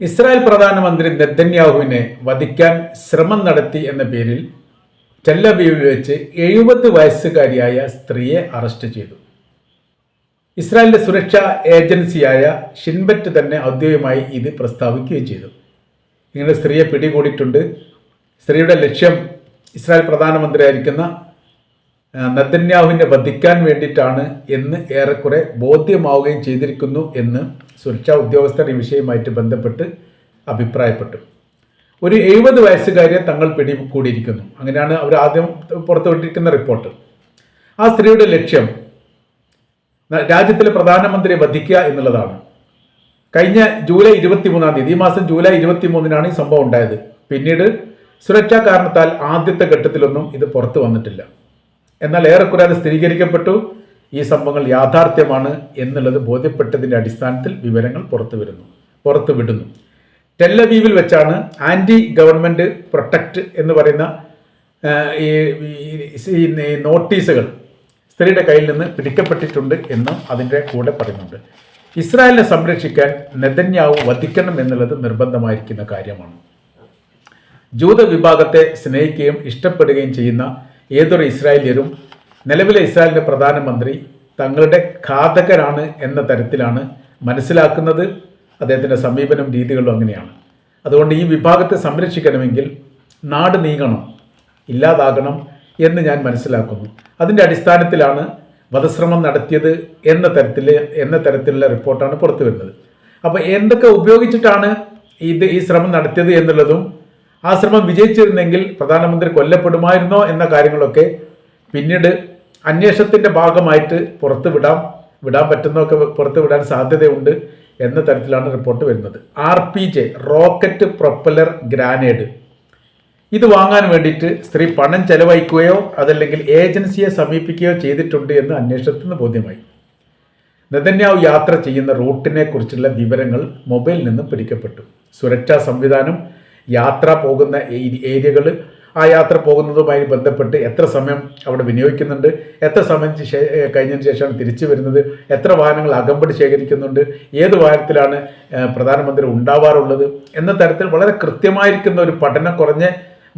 Israel പ്രധാനമന്ത്രി നെതന്യാഹുവിനെ വധിക്കാൻ ശ്രമം നടത്തി എന്ന പേരിൽ ടെല്ലബീവിൽ വെച്ച് എഴുപത് വയസ്സുകാരിയായ സ്ത്രീയെ അറസ്റ്റ് ചെയ്തു. ഇസ്രായേലിന്റെ സുരക്ഷാ ഏജൻസിയായ ഷിൻബറ്റ് തന്നെ ഔദ്യോഗികമായി ഇത് പ്രസ്താവിക്കുകയും ചെയ്തു. ഇങ്ങനെ സ്ത്രീയെ പിടികൂടിയിട്ടുണ്ട്. സ്ത്രീയുടെ ലക്ഷ്യം ഇസ്രായേൽ പ്രധാനമന്ത്രിയായിരിക്കുന്ന ആ, നെതന്യാഹുവിനെ വധിക്കാൻ വേണ്ടിയിട്ടാണ് എന്ന് ഏറെക്കുറെ ബോധ്യമാവുകയും ചെയ്തിരിക്കുന്നു എന്ന് സുരക്ഷാ ഉദ്യോഗസ്ഥർ ഈ വിഷയവുമായിട്ട് ബന്ധപ്പെട്ട് അഭിപ്രായപ്പെട്ടു. ഒരു എഴുപത് വയസ്സുകാരിയെ തങ്ങൾ പിടികൂടിയിരിക്കുന്നു. അങ്ങനെയാണ് അവർ ആദ്യം പുറത്തുവിട്ടിരിക്കുന്ന റിപ്പോർട്ട്. ആ സ്ത്രീയുടെ ലക്ഷ്യം രാജ്യത്തിലെ പ്രധാനമന്ത്രിയെ വധിക്കുക എന്നുള്ളതാണ്. കഴിഞ്ഞ ജൂലൈ ഇരുപത്തി മൂന്നാം തീയതി ഈ മാസം ജൂലൈ ഇരുപത്തി മൂന്നിനാണ് ഈ സംഭവം ഉണ്ടായത്. പിന്നീട് സുരക്ഷാ കാരണത്താൽ ആദ്യത്തെ ഘട്ടത്തിലൊന്നും ഇത് പുറത്തു വന്നിട്ടില്ല. എന്നാൽ ഏറെക്കുറെ അത് സ്ഥിരീകരിക്കപ്പെട്ടു. ഈ സംഭവങ്ങൾ യാഥാർത്ഥ്യമാണ് എന്നുള്ളത് ബോധ്യപ്പെട്ടതിന്റെ അടിസ്ഥാനത്തിൽ വിവരങ്ങൾ പുറത്തു വരുന്നു പുറത്തു വിടുന്നു. ടെല്ലവീവിൽ വെച്ചാണ് ആന്റി ഗവൺമെന്റ് പ്രൊട്ടക്റ്റ് എന്ന് പറയുന്ന ഈ നോട്ടീസുകൾ സ്ത്രീയുടെ കയ്യിൽ നിന്ന് പിടിക്കപ്പെട്ടിട്ടുണ്ട് എന്നും അതിന്റെ കൂടെ പറയുന്നുണ്ട്. ഇസ്രായേലിനെ സംരക്ഷിക്കാൻ നെതന്യാവ് വധിക്കണം എന്നുള്ളത് നിർബന്ധമായിരിക്കുന്ന കാര്യമാണ്. ജൂത വിഭാഗത്തെ സ്നേഹിക്കുകയും ഇഷ്ടപ്പെടുകയും ചെയ്യുന്ന ഏതൊരു ഇസ്രായേലിയരും നിലവിലെ ഇസ്രായേലിന്റെ പ്രധാനമന്ത്രി തങ്ങളുടെ ഘാതകരാണ് എന്ന തരത്തിലാണ് മനസ്സിലാക്കുന്നത്. അദ്ദേഹത്തിന്റെ സമീപനം രീതികളും അങ്ങനെയാണ്. അതുകൊണ്ട് ഈ വിഭാഗത്തെ സംരക്ഷിക്കണമെങ്കിൽ നാട് നീങ്ങണം ഇല്ലാതാകണം എന്ന് ഞാൻ മനസ്സിലാക്കുന്നു. അതിന്റെ അടിസ്ഥാനത്തിലാണ് വധശ്രമം നടത്തിയത് എന്ന തരത്തിൽ എന്ന തരത്തിലുള്ള റിപ്പോർട്ടാണ് പുറത്തു വരുന്നത് അപ്പോൾ എന്തൊക്കെ ഉപയോഗിച്ചിട്ടാണ് ഇത് ഈ ശ്രമം നടത്തിയത് എന്നുള്ളതും ആ ശ്രമം വിജയിച്ചിരുന്നെങ്കിൽ പ്രധാനമന്ത്രി കൊല്ലപ്പെടുമായിരുന്നോ എന്ന കാര്യങ്ങളൊക്കെ പിന്നീട് അന്വേഷണത്തിന്റെ ഭാഗമായിട്ട് പുറത്ത് വിടാം വിടാൻ പറ്റുന്നതൊക്കെ പുറത്ത് വിടാൻ സാധ്യതയുണ്ട് എന്ന തരത്തിലാണ് റിപ്പോർട്ട് വരുന്നത്. R P G rocket propeller grenade. ഇത് വാങ്ങാൻ വേണ്ടിയിട്ട് സ്ത്രീ പണം ചെലവഴിക്കുകയോ അതല്ലെങ്കിൽ ഏജൻസിയെ സമീപിക്കുകയോ ചെയ്തിട്ടുണ്ട് എന്ന് അന്വേഷണത്തിൽ നിന്ന് ബോധ്യമായി. നെതന്യാവ് യാത്ര ചെയ്യുന്ന റൂട്ടിനെ കുറിച്ചുള്ള വിവരങ്ങൾ മൊബൈലിൽ നിന്നും പിടിക്കപ്പെട്ടു. സുരക്ഷാ സംവിധാനം യാത്ര പോകുന്ന ഏരിയകൾ ആ യാത്ര പോകുന്നതുമായി ബന്ധപ്പെട്ട് എത്ര സമയം അവിടെ വിനിയോഗിക്കുന്നുണ്ട്? എത്ര സമയം കഴിഞ്ഞതിന് ശേഷമാണ് തിരിച്ചു വരുന്നത്? എത്ര വാഹനങ്ങൾ അകമ്പടി ശേഖരിക്കുന്നുണ്ട്? ഏത് വാഹനത്തിലാണ് പ്രധാനമന്ത്രി ഉണ്ടാവാറുള്ളത്? എന്ന തരത്തിൽ വളരെ കൃത്യമായിരിക്കുന്ന ഒരു പഠനം കുറഞ്ഞ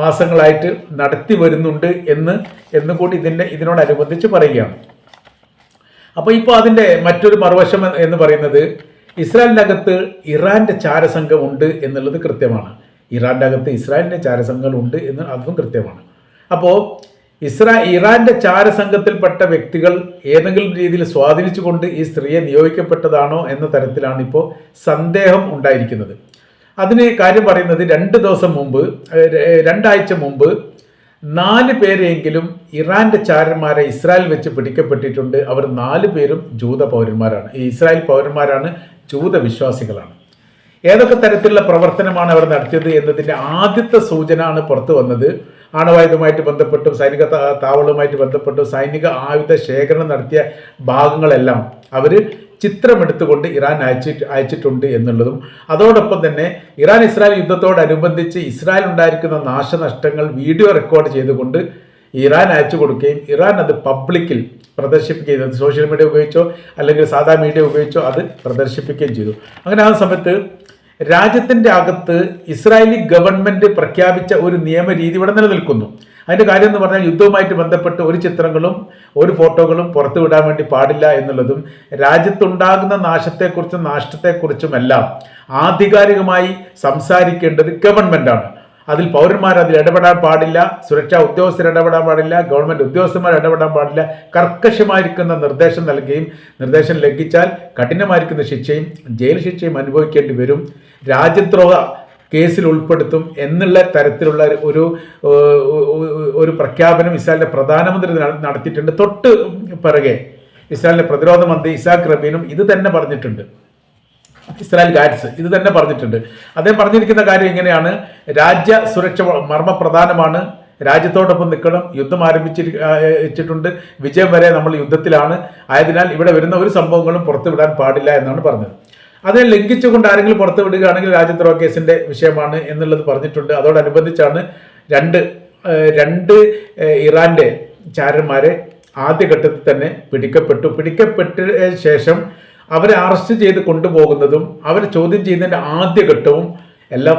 മാസങ്ങളായിട്ട് നടത്തി വരുന്നുണ്ട് എന്ന് എന്നുകൂടി ഇതിന്റെ ഇതിനോടനുബന്ധിച്ച് പറയുകയാണ്. അപ്പോൾ ഇപ്പോൾ അതിന്റെ മറ്റൊരു മറുവശം എന്ന് പറയുന്നത് ഇസ്രായേലിനകത്ത് ഇറാന്റെ ചാരസംഘമുണ്ട് എന്നുള്ളത് കൃത്യമാണ്. ഇറാന്റെ അകത്ത് ഇസ്രായേലിന്റെ ചാരസംഘങ്ങൾ ഉണ്ട് എന്ന് അതും കൃത്യമാണ്. അപ്പോൾ ഇസ്രാ ഇറാന്റെ ചാരസംഘത്തിൽപ്പെട്ട വ്യക്തികൾ ഏതെങ്കിലും രീതിയിൽ സ്വാധീനിച്ചുകൊണ്ട് ഈ സ്ത്രീയെ നിയോഗിക്കപ്പെട്ടതാണോ എന്ന തരത്തിലാണ് ഇപ്പോൾ സന്ദേഹം ഉണ്ടായിരിക്കുന്നത്. അതിന് കാര്യം പറയുന്നത് രണ്ട് ദിവസം മുമ്പ് രണ്ടാഴ്ച മുമ്പ് നാല് പേരെങ്കിലും ഇറാന്റെ ചാരന്മാരെ ഇസ്രായേൽ വെച്ച് പിടിക്കപ്പെട്ടിട്ടുണ്ട്. അവർ നാല് പേരും ജൂത പൗരന്മാരാണ്. ഈ ഇസ്രായേൽ പൗരന്മാരാണ് ജൂത വിശ്വാസികളാണ്. ഏതൊക്കെ തരത്തിലുള്ള പ്രവർത്തനമാണ് അവർ നടത്തിയത് എന്നതിന്റെ ആദ്യത്തെ സൂചന ആണ് പുറത്തു വന്നത്. ആണവായുധമായിട്ട് ബന്ധപ്പെട്ടും സൈനിക താവളവുമായിട്ട് ബന്ധപ്പെട്ടും സൈനിക ആയുധ ശേഖരണം നടത്തിയ ഭാഗങ്ങളെല്ലാം അവർ ചിത്രമെടുത്തുകൊണ്ട് ഇറാൻ അയച്ചി അയച്ചിട്ടുണ്ട് എന്നുള്ളതും അതോടൊപ്പം തന്നെ ഇറാൻ ഇസ്രായേൽ യുദ്ധത്തോടനുബന്ധിച്ച് ഇസ്രായേൽ ഉണ്ടായിരിക്കുന്ന നാശനഷ്ടങ്ങൾ വീഡിയോ റെക്കോർഡ് ചെയ്തുകൊണ്ട് ഇറാൻ അയച്ചു കൊടുക്കുകയും ഇറാൻ അത് പബ്ലിക്കിൽ പ്രദർശിപ്പിക്കുകയും സോഷ്യൽ മീഡിയ ഉപയോഗിച്ചോ അല്ലെങ്കിൽ സാധാ മീഡിയ ഉപയോഗിച്ചോ അത് പ്രദർശിപ്പിക്കുകയും ചെയ്തു. അങ്ങനെ ആ സമയത്ത് രാജ്യത്തിന്റെ അകത്ത് ഇസ്രായേലി ഗവൺമെന്റ് പ്രഖ്യാപിച്ച ഒരു നിയമരീതി ഇവിടെ നിലനിൽക്കുന്നു. അതിന്റെ കാര്യം എന്ന് പറഞ്ഞാൽ യുദ്ധവുമായിട്ട് ബന്ധപ്പെട്ട് ഒരു ചിത്രങ്ങളും ഒരു ഫോട്ടോകളും പുറത്തു വിടാൻ വേണ്ടി പാടില്ല എന്നുള്ളതും രാജ്യത്തുണ്ടാകുന്ന നാശത്തെക്കുറിച്ചും നാശത്തെക്കുറിച്ചുമെല്ലാം ആധികാരികമായി സംസാരിക്കേണ്ടത് ഗവൺമെന്റാണ്. അതിൽ പൗരന്മാർ അതിൽ ഇടപെടാൻ പാടില്ല സുരക്ഷാ ഉദ്യോഗസ്ഥർ ഇടപെടാൻ പാടില്ല ഗവൺമെന്റ് ഉദ്യോഗസ്ഥന്മാർ ഇടപെടാൻ പാടില്ല. കർക്കശമായിരിക്കുന്ന നിർദ്ദേശം നൽകുകയും നിർദ്ദേശം ലംഘിച്ചാൽ കഠിനമായിരിക്കുന്ന ശിക്ഷയും ജയിൽ ശിക്ഷയും അനുഭവിക്കേണ്ടി വരും. രാജ്യദ്രോഹ കേസിൽ ഉൾപ്പെടുത്തും എന്നുള്ള തരത്തിലുള്ള ഒരു ഒരു പ്രഖ്യാപനം ഇസ്രായേലിന്റെ പ്രധാനമന്ത്രി നട- നടത്തിയിട്ടുണ്ട്. തൊട്ട് പിറകെ ഇസ്രായേലിന്റെ പ്രതിരോധ മന്ത്രി ഇസാഖ് റബീനും ഇത് തന്നെ പറഞ്ഞിട്ടുണ്ട്. ഇസ്രായേൽ ഗാഡ്സ് ഇത് തന്നെ പറഞ്ഞിട്ടുണ്ട്. അദ്ദേഹം പറഞ്ഞിരിക്കുന്ന കാര്യം ഇങ്ങനെയാണ്. രാജ്യ സുരക്ഷ മർമ്മപ്രധാനമാണ്. രാജ്യത്തോടൊപ്പം നിൽക്കണം. യുദ്ധം ആരംഭിച്ചിട്ടുണ്ട് വിജയം വരെ നമ്മൾ യുദ്ധത്തിലാണ്. ആയതിനാൽ ഇവിടെ വരുന്ന ഒരു സംഭവങ്ങളും പുറത്തുവിടാൻ പാടില്ല എന്നാണ് പറഞ്ഞത്. അതിനെ ലംഘിച്ചുകൊണ്ട് ആരെങ്കിലും പുറത്തു വിടുകയാണെങ്കിൽ രാജ്യദ്രോഹ കേസിന്റെ വിഷയമാണ് എന്നുള്ളത് പറഞ്ഞിട്ടുണ്ട്. അതോടനുബന്ധിച്ചാണ് രണ്ട് രണ്ട് ഇറാന്റെ ചാരന്മാരെ ആദ്യഘട്ടത്തിൽ തന്നെ പിടിക്കപ്പെട്ടു. പിടിക്കപ്പെട്ട ശേഷം അവരെ അറസ്റ്റ് ചെയ്ത് കൊണ്ടുപോകുന്നതും അവരെ ചോദ്യം ചെയ്യുന്നതിന്റെ ആദ്യഘട്ടവും എല്ലാം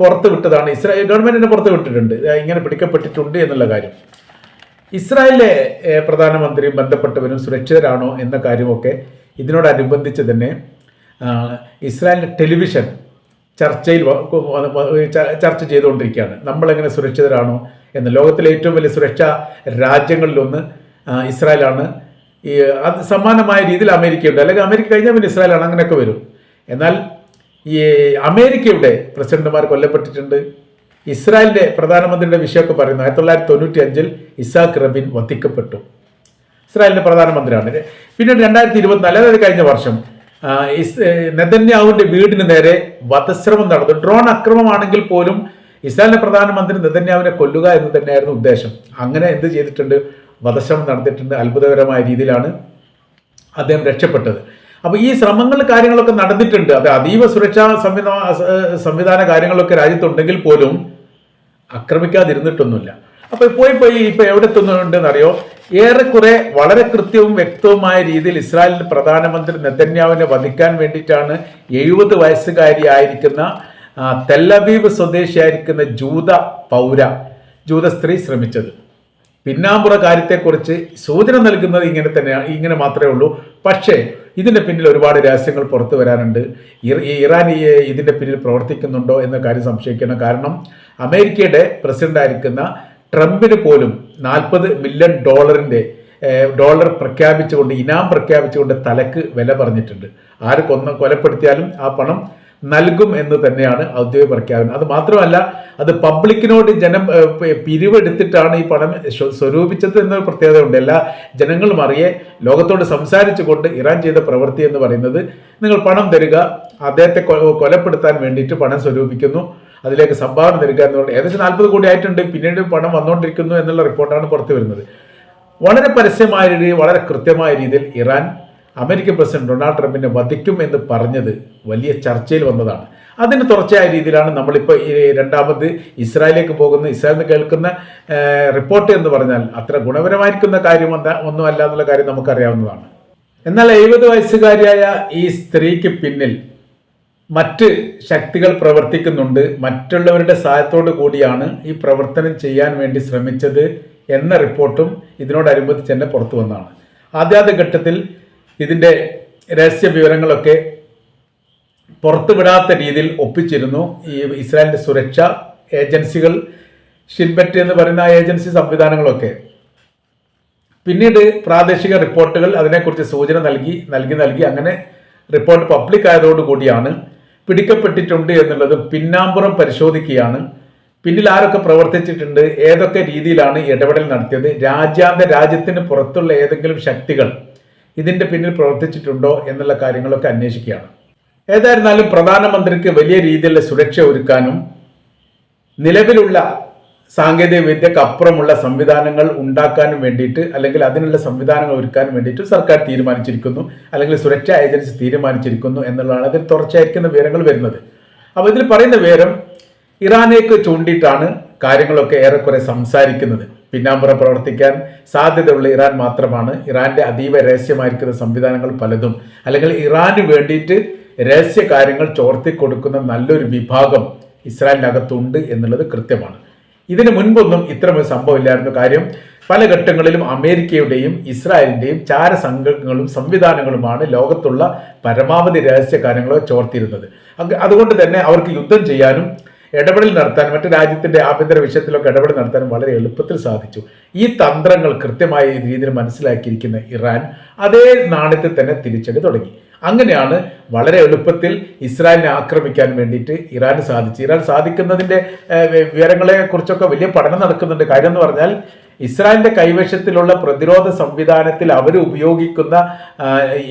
പുറത്ത് വിട്ടതാണ്. ഇസ്രായേൽ ഗവൺമെന്റിനെ പുറത്ത് വിട്ടിട്ടുണ്ട്. ഇങ്ങനെ പിടിക്കപ്പെട്ടിട്ടുണ്ട് എന്നുള്ള കാര്യം. ഇസ്രായേലിലെ പ്രധാനമന്ത്രിയും ബന്ധപ്പെട്ടവരും സുരക്ഷിതരാണോ എന്ന കാര്യമൊക്കെ ഇതിനോടനുബന്ധിച്ച് തന്നെ ഇസ്രായേലിന്റെ ടെലിവിഷൻ ചർച്ചയിൽ ചർച്ച ചെയ്തുകൊണ്ടിരിക്കുകയാണ്. നമ്മളെങ്ങനെ സുരക്ഷിതരാണോ എന്ന് ലോകത്തിലെ ഏറ്റവും വലിയ സുരക്ഷാ രാജ്യങ്ങളിലൊന്ന് ഇസ്രായേലാണ്. ഈ അത് സമാനമായ രീതിയിൽ അമേരിക്കയുണ്ട്. അല്ലെങ്കിൽ അമേരിക്ക കഴിഞ്ഞാൽ പിന്നെ ഇസ്രായേലാണ് അങ്ങനെയൊക്കെ വരും. എന്നാൽ ഈ അമേരിക്കയുടെ പ്രസിഡന്റുമാർ കൊല്ലപ്പെട്ടിട്ടുണ്ട്. ഇസ്രായേലിന്റെ പ്രധാനമന്ത്രിയുടെ വിഷയമൊക്കെ പറയുന്നു. ആയിരത്തി തൊള്ളായിരത്തി തൊണ്ണൂറ്റി അഞ്ചിൽ ഇസാഖ് റബിൻ വധിക്കപ്പെട്ടു. ഇസ്രായേലിന്റെ പ്രധാനമന്ത്രിയാണ്. പിന്നീട് രണ്ടായിരത്തി ഇരുപത്തിനാല് അതായത് കഴിഞ്ഞ വർഷം നെതന്യാഹുവിന്റെ വീടിന് നേരെ വധശ്രമം നടന്നു. ഡ്രോൺ അക്രമമാണെങ്കിൽ പോലും ഇസ്രായേലിന്റെ പ്രധാനമന്ത്രി നെതന്യാഹുവിനെ കൊല്ലുക എന്ന് തന്നെയായിരുന്നു ഉദ്ദേശം. അങ്ങനെ എന്ത് ചെയ്തിട്ടുണ്ട്? വധശ്രമം നടത്തിയിട്ടുണ്ട് അത്ഭുതകരമായ രീതിയിലാണ് അദ്ദേഹം രക്ഷപ്പെട്ടത്. അപ്പോൾ ഈ ശ്രമങ്ങൾ കാര്യങ്ങളൊക്കെ നടന്നിട്ടുണ്ട്. അത് അതീവ സുരക്ഷാ സംവിധാന സംവിധാന കാര്യങ്ങളൊക്കെ രാജ്യത്തുണ്ടെങ്കിൽ പോലും ആക്രമിക്കാതിരുന്നിട്ടൊന്നുമില്ല. അപ്പോൾ പോയി പോയി ഇപ്പൊ എവിടെ എത്തുന്നുണ്ടെന്ന് അറിയോ ഏറെക്കുറെ വളരെ കൃത്യവും വ്യക്തവുമായ രീതിയിൽ ഇസ്രായേലിന്റെ പ്രധാനമന്ത്രി നെതന്യാവിനെ വധിക്കാൻ വേണ്ടിയിട്ടാണ് എഴുപത് വയസ്സുകാരിയായിരിക്കുന്ന തെല്ലബീബ് സ്വദേശിയായിരിക്കുന്ന ജൂത പൗര ജൂത സ്ത്രീ ശ്രമിച്ചത്. പിന്നാമ്പുറ കാര്യത്തെക്കുറിച്ച് സൂചന നൽകുന്നത് ഇങ്ങനെ തന്നെയാണ് ഇങ്ങനെ മാത്രമേ ഉള്ളൂ. പക്ഷേ ഇതിന്റെ പിന്നിൽ ഒരുപാട് രഹസ്യങ്ങൾ പുറത്തു വരാനുണ്ട്. ഇറാൻ ഇതിന്റെ പിന്നിൽ പ്രവർത്തിക്കുന്നുണ്ടോ എന്ന കാര്യം സംശയിക്കണം കാരണം അമേരിക്കയുടെ പ്രസിഡന്റ് ആയിരിക്കുന്ന ട്രംപിന് പോലും നാൽപ്പത് മില്യൺ ഡോളറിന്റെ ഡോളർ പ്രഖ്യാപിച്ചുകൊണ്ട് ഇനാം പ്രഖ്യാപിച്ചുകൊണ്ട് തലക്ക് വില പറഞ്ഞിട്ടുണ്ട്. ആര് കൊന്ന കൊലപ്പെടുത്തിയാലും ആ പണം നൽകും എന്ന് തന്നെയാണ് ഔദ്യോഗിക പ്രഖ്യാപനം. അത് മാത്രമല്ല അത് പബ്ലിക്കിനോട് ജനം പിരിവെടുത്തിട്ടാണ് ഈ പണം സ്വ- സ്വരൂപിച്ചത് എന്നൊരു പ്രത്യേകത ഉണ്ട് എല്ലാ ജനങ്ങളും അറിയെ ലോകത്തോട് സംസാരിച്ചുകൊണ്ട് ഇറാൻ ചെയ്ത പ്രവൃത്തി എന്ന് പറയുന്നത് നിങ്ങൾ പണം തരിക അദ്ദേഹത്തെ കൊലപ്പെടുത്താൻ വേണ്ടിയിട്ട് പണം സ്വരൂപിക്കുന്നു അതിലേക്ക് സംഭാവന തരിക എന്ന് പറഞ്ഞാൽ ഏകദേശം നാൽപ്പത് കോടി ആയിട്ടുണ്ട് പിന്നീട് പണം വന്നുകൊണ്ടിരിക്കുന്നു എന്നുള്ള റിപ്പോർട്ടാണ് പുറത്തു വരുന്നത്. വളരെ പരസ്യമായ രീതിയിൽ വളരെ കൃത്യമായ രീതിയിൽ ഇറാൻ അമേരിക്കൻ പ്രസിഡന്റ് ഡൊണാൾഡ് ട്രംപിനെ വധിക്കും എന്ന് പറഞ്ഞത് വലിയ ചർച്ചയിൽ വന്നതാണ്. അതിന് തുടർച്ചയായ രീതിയിലാണ് നമ്മളിപ്പോൾ ഈ രണ്ടാമത് ഇസ്രായേലിലേക്ക് പോകുന്ന ഇസ്രായേലിൽ നിന്ന് കേൾക്കുന്ന റിപ്പോർട്ട് എന്ന് പറഞ്ഞാൽ അത്ര ഗുണപരമായിരിക്കുന്ന കാര്യം ഒന്നുമല്ല എന്നുള്ള കാര്യം നമുക്കറിയാവുന്നതാണ്. എന്നാൽ എഴുപത് വയസ്സുകാരിയായ ഈ സ്ത്രീക്ക് പിന്നിൽ മറ്റ് ശക്തികൾ പ്രവർത്തിക്കുന്നുണ്ട്. മറ്റുള്ളവരുടെ സഹായത്തോടു കൂടിയാണ് ഈ പ്രവർത്തനം ചെയ്യാൻ വേണ്ടി ശ്രമിച്ചത് എന്ന റിപ്പോർട്ടും ഇതിനോടനുബന്ധിച്ച് തന്നെ പുറത്തു വന്നതാണ്. ആദ്യാദ്യ ഘട്ടത്തിൽ ഇതിന്റെ രഹസ്യ വിവരങ്ങളൊക്കെ പുറത്തുവിടാത്ത രീതിയിൽ ഒപ്പിച്ചിരുന്നു. ഈ ഇസ്രായേലിന്റെ സുരക്ഷ ഏജൻസികൾ ഷിൻബറ്റ് എന്ന് പറയുന്ന ഏജൻസി സംവിധാനങ്ങളൊക്കെ. പിന്നീട് പ്രാദേശിക റിപ്പോർട്ടുകൾ അതിനെക്കുറിച്ച് സൂചന നൽകി നൽകി നൽകി അങ്ങനെ റിപ്പോർട്ട് പബ്ലിക് ആയതോടുകൂടിയാണ് പിടിക്കപ്പെട്ടിട്ടുണ്ട് എന്നുള്ളത് പിന്നാമ്പുറം പരിശോധിക്കുകയാണ്. പിന്നിൽ ആരൊക്കെ പ്രവർത്തിച്ചിട്ടുണ്ട് ഏതൊക്കെ രീതിയിലാണ് ഇടപെടൽ നടത്തിയത് രാജ്യാന്തര രാജ്യത്തിന് പുറത്തുള്ള ഏതെങ്കിലും ശക്തികൾ ഇതിന്റെ പിന്നിൽ പ്രവർത്തിച്ചിട്ടുണ്ടോ എന്നുള്ള കാര്യങ്ങളൊക്കെ അന്വേഷിക്കുകയാണ്. ഏതായിരുന്നാലും പ്രധാനമന്ത്രിക്ക് വലിയ രീതിയിലുള്ള സുരക്ഷ ഒരുക്കാനും നിലവിലുള്ള സാങ്കേതിക വിദ്യക്ക് അപ്പുറമുള്ള സംവിധാനങ്ങൾ ഉണ്ടാക്കാനും വേണ്ടിയിട്ട് അല്ലെങ്കിൽ അതിനുള്ള സംവിധാനങ്ങൾ ഒരുക്കാനും വേണ്ടിയിട്ട് സർക്കാർ തീരുമാനിച്ചിരിക്കുന്നു. അല്ലെങ്കിൽ സുരക്ഷാ ഏജൻസി തീരുമാനിച്ചിരിക്കുന്നു എന്നുള്ളതാണ് അതിൽ തുടർച്ചയായിരിക്കുന്ന വിവരങ്ങൾ വരുന്നത്. അപ്പോൾ ഇതിൽ പറയുന്ന വിവരം ഇറാനേക്ക് ചൂണ്ടിയിട്ടാണ് കാര്യങ്ങളൊക്കെ ഏറെക്കുറെ സംസാരിക്കുന്നത്. പിന്നാമ്പുറം പ്രവർത്തിക്കാൻ സാധ്യതയുള്ള ഇറാൻ മാത്രമാണ്. ഇറാന്റെ അതീവ രഹസ്യമായിരിക്കുന്ന സംവിധാനങ്ങൾ പലതും. അല്ലെങ്കിൽ ഇറാന് വേണ്ടിയിട്ട് രഹസ്യ കാര്യങ്ങൾ ചോർത്തി കൊടുക്കുന്ന നല്ലൊരു വിഭാഗം ഇസ്രായേലിനകത്തുണ്ട് എന്നുള്ളത് കൃത്യമാണ്. ഇതിനു മുൻപൊന്നും ഇത്തരമൊരു സംഭവമില്ലായിരുന്നു. കാര്യം പല ഘട്ടങ്ങളിലും അമേരിക്കയുടെയും ഇസ്രായേലിന്റെയും ചാരസംഘങ്ങളും സംവിധാനങ്ങളുമാണ് ലോകത്തുള്ള പരമാവധി രഹസ്യ കാര്യങ്ങളോ ചോർത്തിയിരുന്നത്. അതുകൊണ്ട് തന്നെ അവർക്ക് യുദ്ധം ചെയ്യാനും ഇടപെടൽ നടത്താനും മറ്റു രാജ്യത്തിന്റെ ആഭ്യന്തര വിഷയത്തിലൊക്കെ ഇടപെടൽ നടത്താനും വളരെ എളുപ്പത്തിൽ സാധിച്ചു. ഈ തന്ത്രങ്ങൾ കൃത്യമായ രീതിയിൽ മനസ്സിലാക്കിയിരിക്കുന്ന ഇറാൻ അതേ നാണയത്തിൽ തന്നെ തിരിച്ചടി തുടങ്ങി. അങ്ങനെയാണ് വളരെ എളുപ്പത്തിൽ ഇസ്രായേലിനെ ആക്രമിക്കാൻ വേണ്ടിയിട്ട് ഇറാൻ സാധിച്ചു ഇറാൻ സാധിക്കുന്നതിന്റെ ഏഹ്, വിവരങ്ങളെ കുറിച്ചൊക്കെ വലിയ പഠനം നടക്കുന്നുണ്ട്. കാര്യം എന്ന് പറഞ്ഞാൽ ഇസ്രായേലിന്റെ കൈവശത്തിലുള്ള പ്രതിരോധ സംവിധാനത്തിൽ അവർ ഉപയോഗിക്കുന്ന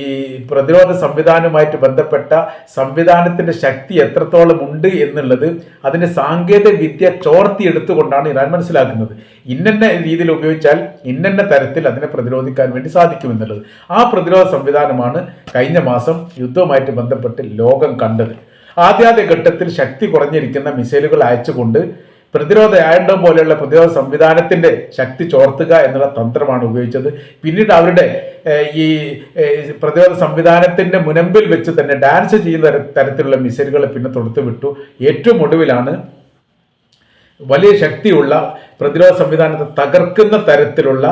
ഈ പ്രതിരോധ സംവിധാനവുമായിട്ട് ബന്ധപ്പെട്ട സംവിധാനത്തിന്റെ ശക്തി എത്രത്തോളം ഉണ്ട് എന്നുള്ളത് അതിന്റെ സാങ്കേതിക വിദ്യ ചോർത്തിയെടുത്തുകൊണ്ടാണ് ഇറാൻ മനസ്സിലാക്കുന്നത്. ഇന്നന്ന രീതിയിൽ ഉപയോഗിച്ചാൽ ഇന്നന്ന തരത്തിൽ അതിനെ പ്രതിരോധിക്കാൻ വേണ്ടി സാധിക്കുമെന്നുള്ളത്. ആ പ്രതിരോധ സംവിധാനമാണ് കഴിഞ്ഞ മാസം യുദ്ധവുമായിട്ട് ബന്ധപ്പെട്ട് ലോകം കണ്ടത്. ആദ്യാദ്യ ഘട്ടത്തിൽ ശക്തി കുറഞ്ഞിരിക്കുന്ന മിസൈലുകൾ അയച്ചുകൊണ്ട് പ്രതിരോധ ആയുധം പോലെയുള്ള പ്രതിരോധ സംവിധാനത്തിന്റെ ശക്തി ചോർത്തുക എന്നുള്ള തന്ത്രമാണ് ഉപയോഗിച്ചത്. പിന്നീട് അവരുടെ ഈ പ്രതിരോധ സംവിധാനത്തിന്റെ മുനമ്പിൽ വെച്ച് തന്നെ ഡാൻസ് ചെയ്യുന്ന തരത്തിലുള്ള മിസൈലുകൾ പിന്നെ തൊടുത്തു വിട്ടു. ഏറ്റവും ഒടുവിലാണ് വലിയ ശക്തിയുള്ള പ്രതിരോധ സംവിധാനത്തെ തകർക്കുന്ന തരത്തിലുള്ള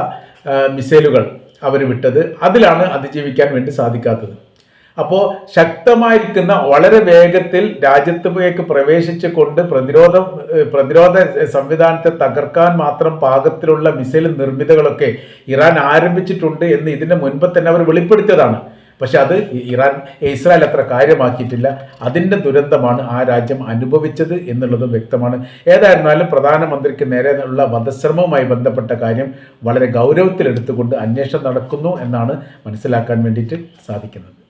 മിസൈലുകൾ അവർ വിട്ടത്. അതിലാണ് അതിജീവിക്കാൻ വേണ്ടി സാധിക്കാത്തത്. അപ്പോൾ ശക്തമായിരിക്കുന്ന വളരെ വേഗത്തിൽ രാജ്യത്തിലേക്ക് പ്രവേശിച്ചു കൊണ്ട് പ്രതിരോധ പ്രതിരോധ സംവിധാനത്തെ തകർക്കാൻ മാത്രം പാകത്തിലുള്ള മിസൈൽ നിർമ്മിതികളൊക്കെ ഇറാൻ ആരംഭിച്ചിട്ടുണ്ട് എന്ന് ഇതിന് മുൻപ് തന്നെ അവർ വെളിപ്പെടുത്തിയതാണ്. പക്ഷെ അത് ഇറാൻ ഇസ്രായേൽ അത്ര കാര്യമാക്കിയിട്ടില്ല. അതിന്റെ ദുരന്തമാണ് ആ രാജ്യം അനുഭവിച്ചത് എന്നുള്ളതും വ്യക്തമാണ്. ഏതായിരുന്നാലും പ്രധാനമന്ത്രിക്ക് നേരെ ഉള്ള വധശ്രമവുമായി ബന്ധപ്പെട്ട കാര്യം വളരെ ഗൗരവത്തിലെടുത്തുകൊണ്ട് അന്വേഷണം നടക്കുന്നു എന്നാണ് മനസ്സിലാക്കാൻ വേണ്ടിയിട്ട് സാധിക്കുന്നത്.